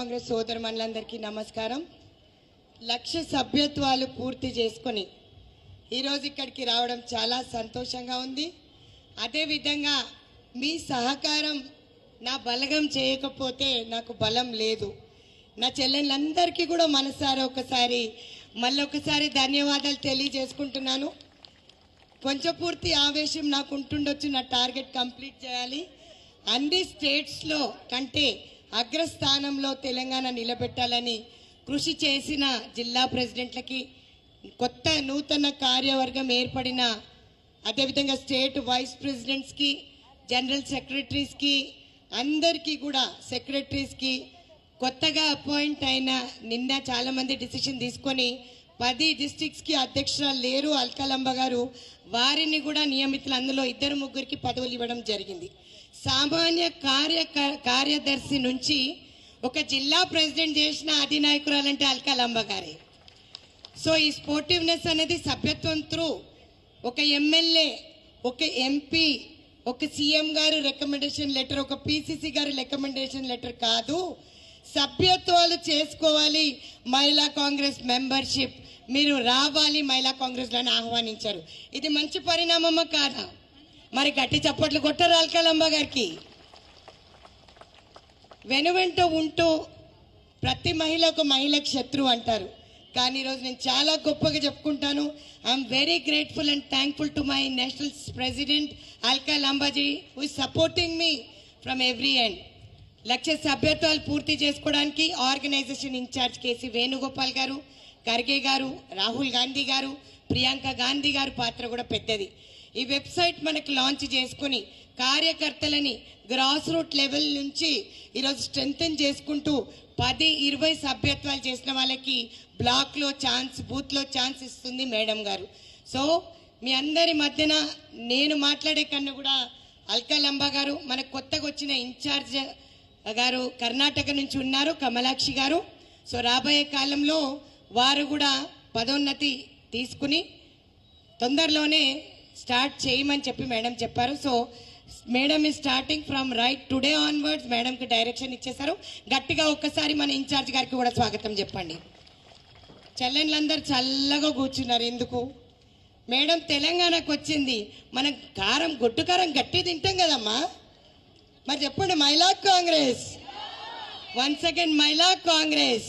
కాంగ్రెస్ సోదరు మనులందరికీ నమస్కారం. లక్ష సభ్యత్వాలు పూర్తి చేసుకొని ఈరోజు ఇక్కడికి రావడం చాలా సంతోషంగా ఉంది. అదేవిధంగా మీ సహకారం నా బలగం చేయకపోతే నాకు బలం లేదు. నా చెల్లెళ్ళందరికీ కూడా మనసారా ఒకసారి మళ్ళీ ఒకసారి ధన్యవాదాలు తెలియజేసుకుంటున్నాను. కొంచెం పూర్తి ఆవేశం నాకు ఉంటుండొచ్చు నా టార్గెట్ కంప్లీట్ చేయాలి. అన్ని స్టేట్స్లో కంటే అగ్రస్థానంలో తెలంగాణ నిలబెట్టాలని కృషి చేసిన జిల్లా ప్రెసిడెంట్లకి కొత్త నూతన కార్యవర్గం ఏర్పడిన అదేవిధంగా స్టేట్ వైస్ ప్రెసిడెంట్స్కి జనరల్ సెక్రటరీస్కి అందరికీ కూడా సెక్రటరీస్కి కొత్తగా అపాయింట్ అయిన నిన్న చాలామంది డిసిషన్ తీసుకొని పది డిస్టిక్స్కి అధ్యక్షురాలు లేరు అల్కలంబ గారు. వారిని కూడా నియమితులు. అందులో ఇద్దరు ముగ్గురికి పదవులు ఇవ్వడం జరిగింది. సామాన్య కార్య కార్యదర్శి నుంచి ఒక జిల్లా ప్రెసిడెంట్ చేసిన అధినాయకురాలంటే అల్కలంబ గారే. సో ఈ స్పోర్టివ్నెస్ అనేది సభ్యత్వం త్రూ ఒక ఎమ్మెల్యే ఒక ఎంపీ ఒక సీఎం గారు రికమెండేషన్ లెటర్ ఒక పీసీసీ గారి రికమెండేషన్ లెటర్ కాదు. సభ్యత్వాలు చేసుకోవాలి. మహిళా కాంగ్రెస్ మెంబర్షిప్. మీరు రావాలి మహిళా కాంగ్రెస్లోని ఆహ్వానించారు. ఇది మంచి పరిణామమా కాదా? మరి గట్టి చప్పట్లు కొట్టరు అల్కలమ్మ గారికి. వెనువెంట ఉంటూ ప్రతి మహిళ ఒక మహిళకు శత్రువు అంటారు. కానీ ఈరోజు నేను చాలా గొప్పగా చెప్పుకుంటాను. I'm very grateful and thankful to my national president Alka Lambaji who supporting me from every end లక్ష సభ్యత్వాలు పూర్తి చేసుకోవడానికి ఆర్గనైజేషన్ ఇన్ఛార్జ్ కేసీ వేణుగోపాల్ గారు ఖర్గే గారు రాహుల్ గాంధీ గారు ప్రియాంక గాంధీ గారు పాత్ర కూడా పెద్దది. ఈ వెబ్సైట్ మనకు లాంచ్ చేసుకుని కార్యకర్తలని గ్రాస్ రూట్ లెవెల్ నుంచి ఈరోజు స్ట్రెంగ్తన్ చేసుకుంటూ పది ఇరవై సభ్యత్వాలు చేసిన వాళ్ళకి బ్లాక్లో ఛాన్స్ బూత్లో ఛాన్స్ ఇస్తుంది మేడం గారు. సో మీ అందరి మధ్యన నేను మాట్లాడే కన్నా కూడా అల్కలంబ గారు మనకు కొత్తగా వచ్చిన ఇన్ఛార్జ్ గారు కర్ణాటక నుంచి ఉన్నారు కమలాక్షి గారు. సో రాబోయే కాలంలో వారు కూడా పదోన్నతి తీసుకుని తొందరలోనే స్టార్ట్ చేయమని చెప్పి మేడం చెప్పారు. సో మేడం ఈ starting from right today onwards మేడంకి డైరెక్షన్ ఇచ్చేశారు. గట్టిగా ఒక్కసారి మన ఇన్ఛార్జ్ గారికి కూడా స్వాగతం చెప్పండి. చెల్లెళ్ళందరూ చల్లగా కూర్చున్నారు ఎందుకు? మేడం తెలంగాణకు వచ్చింది. మనం కారం గొడ్డు కారం గట్టి తింటాం కదమ్మా. మరి చెప్పండి మహిళా కాంగ్రెస్ వన్ సెకండ్ మహిళా కాంగ్రెస్